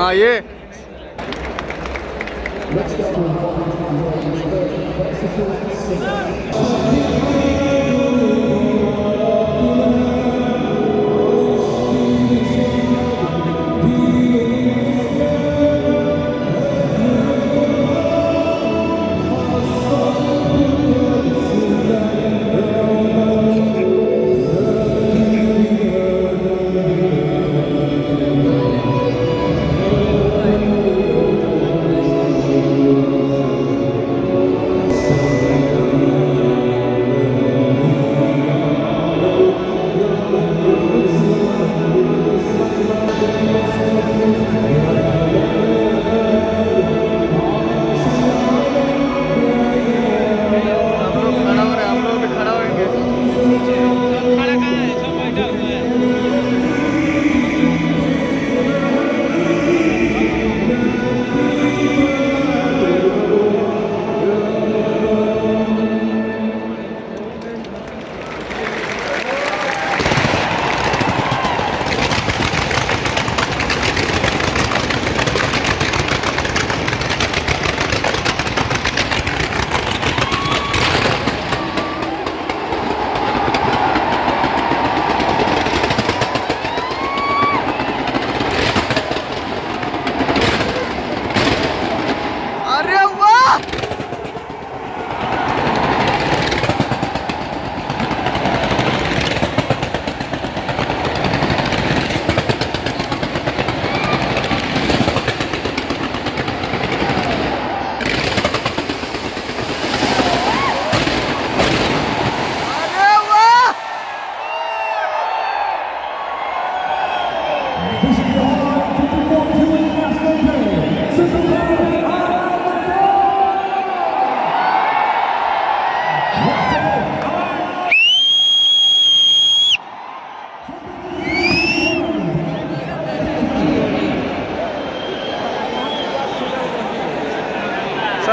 Ayı.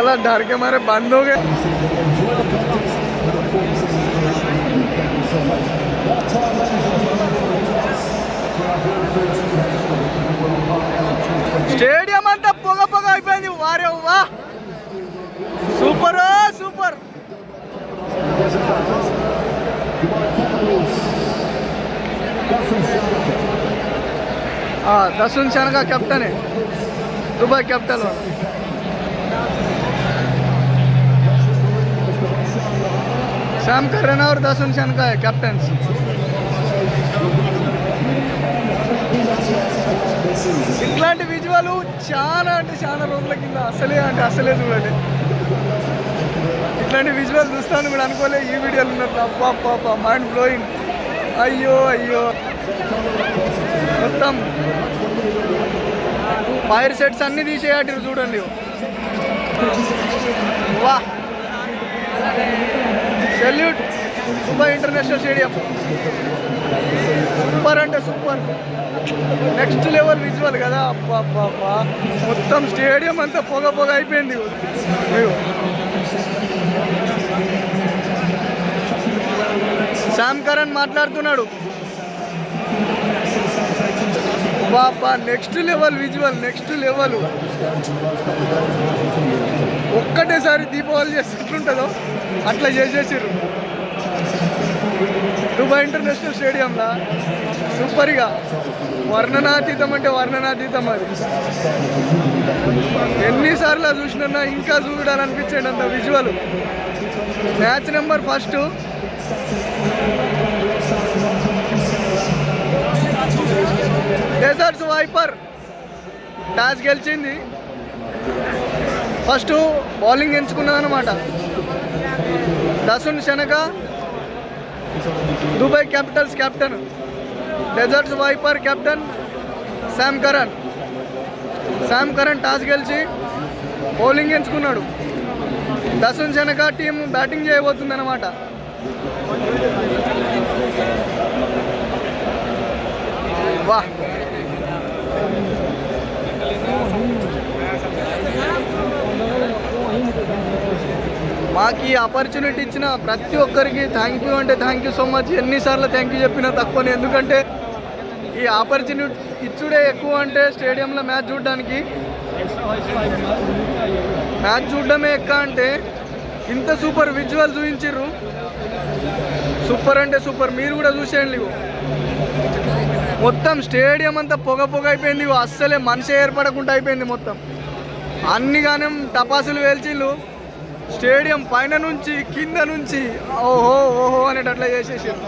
साला डर के मारे बंद हो गए స్టేడియం అంతా పొగ పొగ అయిపోయింది వారే వా సూపర్ సూపర్ दसुन शन का कैप्टन है दुबई कैपिटल वाला शाम करना और दसुन शन का है कैप्टन ఇట్లాంటి విజువల్ చాలా అంటే చాలా రోజుల కింద అసలే అంటే అసలే చూడండి ఇట్లాంటి విజువల్ చూస్తాను కూడా అనుకోలే ఈ వీడియోలు ఉన్నట్లు అబ్బా అబ్బా మైండ్ బ్లోయింగ్ అయ్యో అయ్యో మొత్తం ఫైర్ సెట్స్ అన్ని తీసేయాటి చూడండి వా salute Dubai international stadium super అంటే సూపర్ నెక్స్ట్ లెవెల్ విజువల్ కదా. అబ్బా మొత్తం స్టేడియం అంతా పొగ పొగ అయిపోయింది. అయ్యో. శామ్ కరణ్ మాట్లాడుతున్నాడు. బాబా next level visual next level ఒక్కటేసారి Deepavali చేసినట్లుంటుందో అట్లా చేసేసారు దుబాయ్ ఇంటర్నేషనల్ స్టేడియంలో సూపర్గా. వర్ణనాతీతం అంటే వర్ణనాతీతం అది. ఎన్నిసార్లు చూసినా ఇంకా చూడాలనిపించేది అంత visual match number first Deserts Viper toss గెలిచింది. ఫస్ట్ బౌలింగ్ ఎంచుకున్నది అనమాట Dasun Shanaka Dubai Capitals captain Deserts Viper captain Sam Curran Sam Curran toss గెలిచి బౌలింగ్ ఎంచుకున్నాడు. దసున్ శనక టీం బ్యాటింగ్ చేయబోతుంది అనమాట మాకు ఈ ఆపర్చునిటీ ఇచ్చిన ప్రతి ఒక్కరికి థ్యాంక్ యూ అంటే థ్యాంక్ యూ సో మచ్ ఎన్నిసార్లు థ్యాంక్ యూ చెప్పినా తక్కువనే ఎందుకంటే ఈ ఆపర్చునిటీ ఇచ్చుడే ఎక్కువ అంటే స్టేడియంలో మ్యాచ్ చూడడానికి. మ్యాచ్ చూడడమే ఎక్కువ అంటే ఇంత సూపర్ విజువల్ చూపించిర్రు. సూపర్ అంటే సూపర్ మీరు కూడా చూసేయండి మొత్తం స్టేడియం అంతా పొగ పొగ అయిపోయింది అస్సలే మనిషి ఏర్పడకుండా అయిపోయింది మొత్తం. అన్ని గానం టపాసులు వేల్చిళ్ళు. స్టేడియం పైన నుంచి కింద నుంచి ఓహో ఓహో అనేటట్లా చేసేసారు